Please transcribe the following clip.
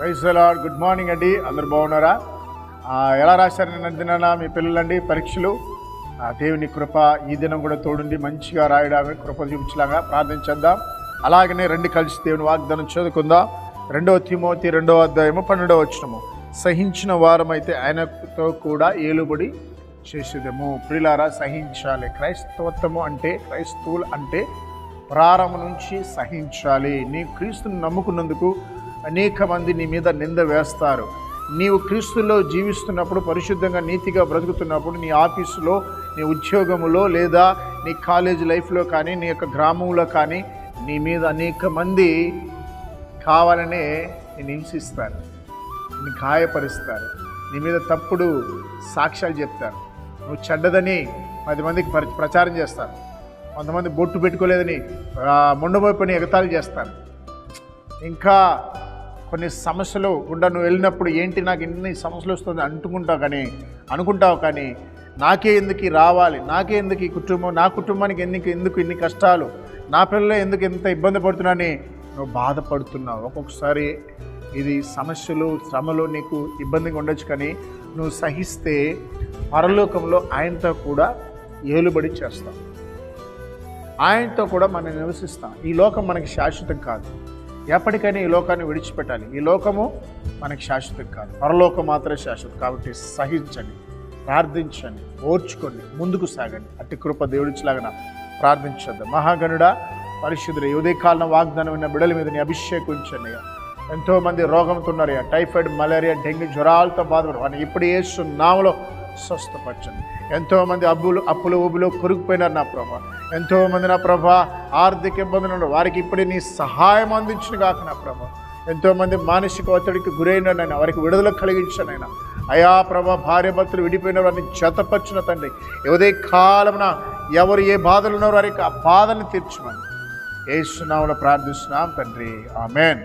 Praise good morning అండి. అందరు బాగున్నారా? ఎలా రాశారు నిన్న దినాన మీ పిల్లలండి? పరీక్షలు? ఆ, దేవుని కృప ఈ దినం కూడా తోడుండి మంచిగా రాయడానికి కృప చూపించలాగా ప్రార్థించేద్దాం అలాగనే రెండు కలిసి దేవుని వాగ్దానం చదువుకుందాం. రెండవ తిమోతి రెండవ అధ్యాయము పన్నెండవ వచ్చినము సహించిన వారమైతే ఆయనతో కూడా ఏలుబడి చేసేదము. ప్రిలారా సహించాలి. క్రైస్తవత్వము అంటే క్రైస్తవులు అంటే ప్రారంభం నుంచి సహించాలి. నీ క్రీస్తుని నమ్ముకున్నందుకు అనేక మంది నీ మీద నింద వేస్తారు. నీవు క్రీస్తులో జీవిస్తున్నప్పుడు పరిశుద్ధంగా నీతిగా బ్రతుకుతున్నప్పుడు నీ ఆఫీసులో నీ ఉద్యోగములో లేదా నీ కాలేజ్ లైఫ్లో కానీ నీ యొక్క గ్రామంలో కానీ నీ మీద అనేక మంది కావాలనే నేను హింసిస్తారు. నీ గాయపరుస్తారు. నీ మీద తప్పుడు సాక్ష్యాలు చెప్తారు. నువ్వు చెడ్డదని పది మందికి ప్ర- ప్రచారం చేస్తారు. కొంతమంది బొట్టు పెట్టుకోలేదని ఆ, మొండబోయి పని ఎగతాళి చేస్తారు. ఇంకా కొన్ని సమస్యలు గుండా నువ్వు వెళ్ళినప్పుడు ఏంటి నాకు ఇన్ని సమస్యలు వస్తుంది అంటుకుంటావు కానీ అనుకుంటావు కానీ నాకే ఎందుకు రావాలి నాకే ఎందుకు ఈ కుటుంబం నా కుటుంబానికి ఎందుకు ఎందుకు ఇన్ని కష్టాలు నా పిల్లలు ఎందుకు ఎంత ఇబ్బంది పడుతున్నాని నువ్వు బాధపడుతున్నావు. ఒక్కొక్కసారి ఇది సమస్యలు శ్రమలు నీకు ఇబ్బందిగా ఉండొచ్చు కానీ నువ్వు సహిస్తే పరలోకంలో ఆయనతో కూడా ఏలుబడి చేస్తావు. ఆయనతో కూడా మనం నివసిస్తాం. ఈ లోకం మనకి శాశ్వతం కాదు. ఎప్పటికైనా ఈ లోకాన్ని విడిచిపెట్టాలి. ఈ లోకము మనకి శాశ్వతం కాదు. పరలోకం మాత్రమే శాశ్వతం. కాబట్టి సహించండి ప్రార్థించండి ఓర్చుకోండి ముందుకు సాగండి. అట్టి కృప దేవుడిచ్చిలాగా ప్రార్థించద్దు మహాగణుడా పరిశుద్ధుడు ఉదయకాలం వాగ్దానం ఉన్న బిడల మీద నీ అభిషేకం ఉంచండి అయ్యా. రోగంతో ఉన్నారు టైఫాయిడ్ మలేరియా డెంగ్యూ జ్వరాలతో బాధపడు వాడిని ఇప్పుడు వేస్తున్నాములో స్వస్థపరచండి. ఎంతోమంది అబ్బులు అప్పుల ఉబ్బులు కొరుకుపోయినారు నా ప్రభా. ఎంతోమంది నా ప్రభా ఆర్థిక ఇబ్బందులు ఉన్న వారికి ఇప్పుడే నీ సహాయం అందించిన కాక నా ప్రభా. ఎంతోమంది మానసిక ఒత్తిడికి గురైన నాయన వారికి విడుదల కలిగించానైనా అయా ప్రభా భార్య భర్తలు విడిపోయిన వారిని జతపరిచిన తండ్రి. ఉదయ కాలమున ఎవరు ఏ బాధలు ఉన్నారో వారికి ఆ బాధను తీర్చమని. ఏసునామలో ప్రార్థిస్తున్నాం తండ్రి. ఆమెన్.